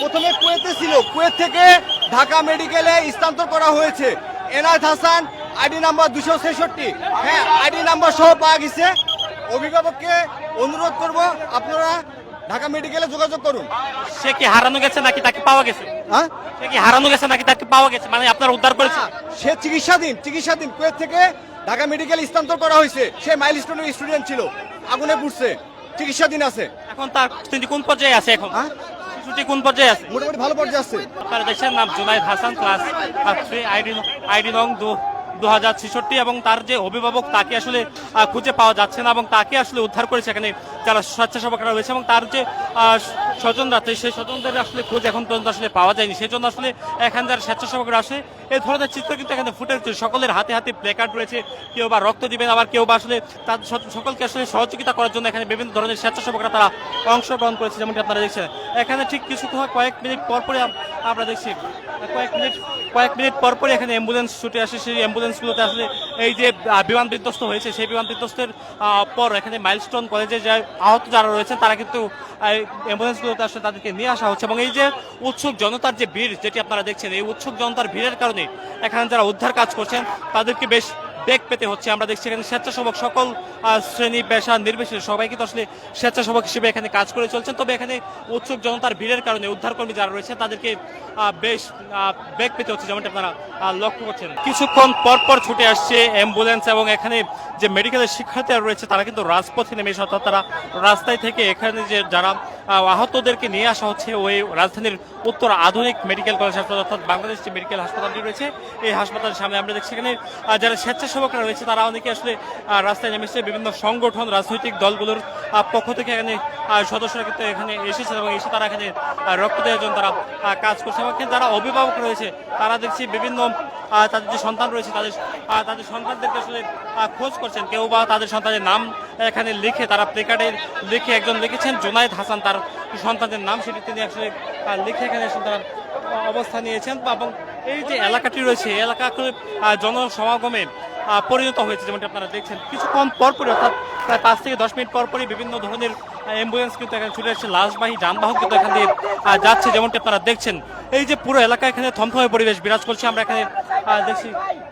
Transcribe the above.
প্রথমে কুয়েতে ছিল। কুয়েত থেকে ঢাকা মেডিকেলে স্থানান্তর করা হয়েছে। এনায়েত হাসান আইডি নাম্বার দুশো ছেষট্টি। হ্যাঁ আইডি নাম্বার সহ পাওয়া গেছে। অভিভাবককে অনুরোধ করব আপনারা ঢাকা মেডিকেলে যোগাযোগ করুন। সে কি হারানো গেছে নাকি তাকে পাওয়া গেছে? হ্যাঁ? সে কি হারানো গেছে নাকি তাকে পাওয়া গেছে? মানে আপনারা উদ্ধার করেছে? সে চিকিৎসাধীন চিকিৎসাধীন। কুয়েত থেকে ঢাকা মেডিকেল স্থানান্তর করা হয়েছে। সে মাইলস্টোনের স্টুডেন্ট ছিল। আগুনে পুড়ছে। চিকিৎসাধীন আছে। এখন তার কোন পর্যায়ে আছে এখন? শিশুটি কোন পর্যায়ে আছে? মোটামুটি ভালো পর্যায়ে আছে। আপনারা দেখছেন নাম Junaid Hasan class three ID ID নং দু। দু হাজার ছেষট্টি এবং তার যে অভিভাবক তাকে আসলে খুঁজে পাওয়া যাচ্ছে না এবং তাকে আসলে উদ্ধার করেছে এখানে যারা স্বেচ্ছাসেবকরা রয়েছে এবং তার যে স্বজনরা সেই স্বজনদের আসলে খোঁজ এখন পর্যন্ত আসলে পাওয়া যায়নি। সেই জন্য আসলে এখানে যারা স্বেচ্ছাসেবকরা আসে। এই ধরনের চিত্র কিন্তু এখানে ফুটে উঠছে। সকলের হাতে হাতে প্লেকার্ড রয়েছে। কেউ বা রক্ত দিবেন, আবার কেউ বা আসলে তাদের সকলকে আসলে সহযোগিতা করার জন্য এখানে বিভিন্ন ধরনের স্বেচ্ছাসেবকরা তারা অংশগ্রহণ করেছে, যেমনটি আপনারা দেখছেন। এখানে ঠিক কিছুক্ষণ কয়েক মিনিট পর পরে আম- আমরা দেখছি, কয়েক মিনিট কয়েক মিনিট পর পরই এখানে অ্যাম্বুলেন্স ছুটে আসে। সেই অ্যাম্বুলেন্সগুলোতে আসলে এই যে বিমান বিধ্বস্ত হয়েছে, সেই বিমান বিধ্বস্তের পর এখানে মাইলস্টোন কলেজে যে আহত যারা রয়েছেন, তারা কিন্তু অ্যাম্বুলেন্সগুলোতে আসলে তাদেরকে নিয়ে আসা হচ্ছে। এবং এই যে উৎসুক জনতার যে ভিড়, যেটি আপনারা দেখছেন, এই উৎসুক জনতার ভিড়ের কারণে এখানে যারা উদ্ধার কাজ করছেন, তাদেরকে বেশ বেগ পেতে হচ্ছে। আমরা দেখছি এখানে স্বেচ্ছাসেবক সকল শ্রেণি, পেশা নির্বিশেষে সবাই কিন্তু আসলে স্বেচ্ছাসেবক হিসেবে এখানে কাজ করে চলছেন। তবে এখানে উৎসুক জনতার ভিড়ের কারণে উদ্ধারকর্মী যারা রয়েছে, তাদেরকে বেশ বেগ পেতে হচ্ছে যেমনটি আপনারা লক্ষ্য করছেন। কিছুক্ষণ পর পর ছুটে আসছে অ্যাম্বুলেন্স এবং এখানে যে মেডিকেলের শিক্ষার্থীরা রয়েছে, তারা কিন্তু রাজপথে নেমে অর্থাৎ তারা রাস্তায় থেকে এখানে যে যারা আহতদেরকে নিয়ে আসা হচ্ছে ওই রাজধানীর উত্তর আধুনিক মেডিকেল কলেজ হাসপাতাল, অর্থাৎ বাংলাদেশ যে মেডিকেল হাসপাতালটি রয়েছে, এই হাসপাতালের সামনে আমরা দেখছি এখানে যারা স্বেচ্ছাসেবকরা রয়েছে, তারা অনেকে আসলে রাস্তায় নেমেছে। বিভিন্ন সংগঠন, রাজনৈতিক দলগুলোর পক্ষ থেকে এখানে সদস্যরা কিন্তু এখানে এসেছেন এবং এসে তারা এখানে রক্ত দেওয়ার জন্য তারা কাজ করছে। এবং যারা অভিভাবক রয়েছে, তারা দেখছি বিভিন্ন তাদের যে সন্তান রয়েছে তাদের তাদের সন্তানদেরকে আসলে খোঁজ করছেন। কেউ বা তাদের সন্তানের নাম এখানে লিখে তারা প্লেকার্ডে লিখে একজন লিখেছেন জুনায়েদ হাসান তার সন্তানের নাম সেটি তিনি আসলে লিখে এখানে এসে তারা অবস্থান নিয়েছেন। এবং এই যে এলাকাটি রয়েছে এলাকা আসলে, জনসমাগমে পরিণত হয়েছে যেমনটি আপনারা দেখছেন। কিছুক্ষণ পরপরই অর্থাৎ প্রায় পাঁচ থেকে দশ মিনিট পরপরই বিভিন্ন ধরনের অ্যাম্বুলেন্স কিন্তু এখানে ছুটে আসছে। লাশবাহী যানবাহন কিন্তু এখান দিয়ে যাচ্ছে যেমনটি আপনারা দেখছেন। এই যে পুরো এলাকা এখানে থমথমে পরিবেশ বিরাজ করছে। আমরা এখানে Ah, deixa.